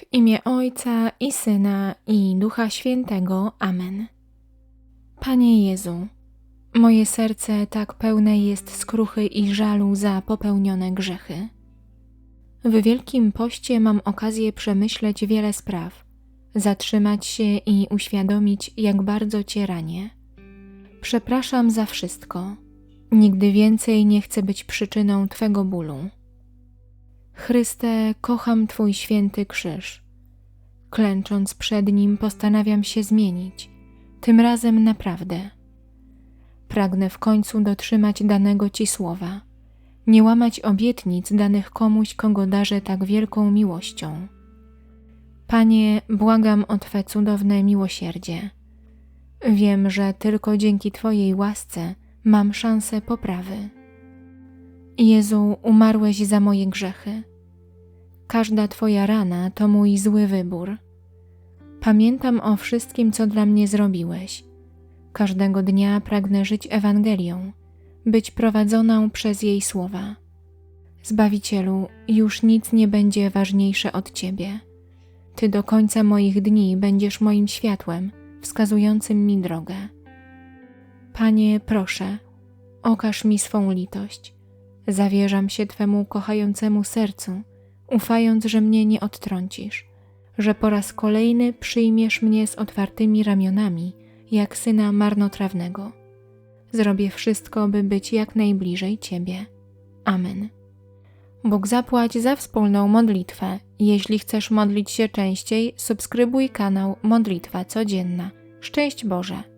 W imię Ojca i Syna i Ducha Świętego. Amen. Panie Jezu, moje serce tak pełne jest skruchy i żalu za popełnione grzechy. W Wielkim Poście mam okazję przemyśleć wiele spraw, zatrzymać się i uświadomić, jak bardzo Cię ranię. Przepraszam za wszystko. Nigdy więcej nie chcę być przyczyną Twego bólu. Chryste, kocham Twój święty krzyż. Klęcząc przed nim, postanawiam się zmienić, tym razem naprawdę. Pragnę w końcu dotrzymać danego Ci słowa, nie łamać obietnic danych komuś, kogo darzę tak wielką miłością. Panie, błagam o Twe cudowne miłosierdzie. Wiem, że tylko dzięki Twojej łasce mam szansę poprawy. Jezu, umarłeś za moje grzechy. Każda Twoja rana to mój zły wybór. Pamiętam o wszystkim, co dla mnie zrobiłeś. Każdego dnia pragnę żyć Ewangelią, być prowadzoną przez jej słowa. Zbawicielu, już nic nie będzie ważniejsze od Ciebie. Ty do końca moich dni będziesz moim światłem, wskazującym mi drogę. Panie, proszę, okaż mi swą litość. Zawierzam się Twemu kochającemu sercu, ufając, że mnie nie odtrącisz, że po raz kolejny przyjmiesz mnie z otwartymi ramionami, jak syna marnotrawnego. Zrobię wszystko, by być jak najbliżej Ciebie. Amen. Bóg zapłać za wspólną modlitwę. Jeśli chcesz modlić się częściej, subskrybuj kanał Modlitwa Codzienna. Szczęść Boże!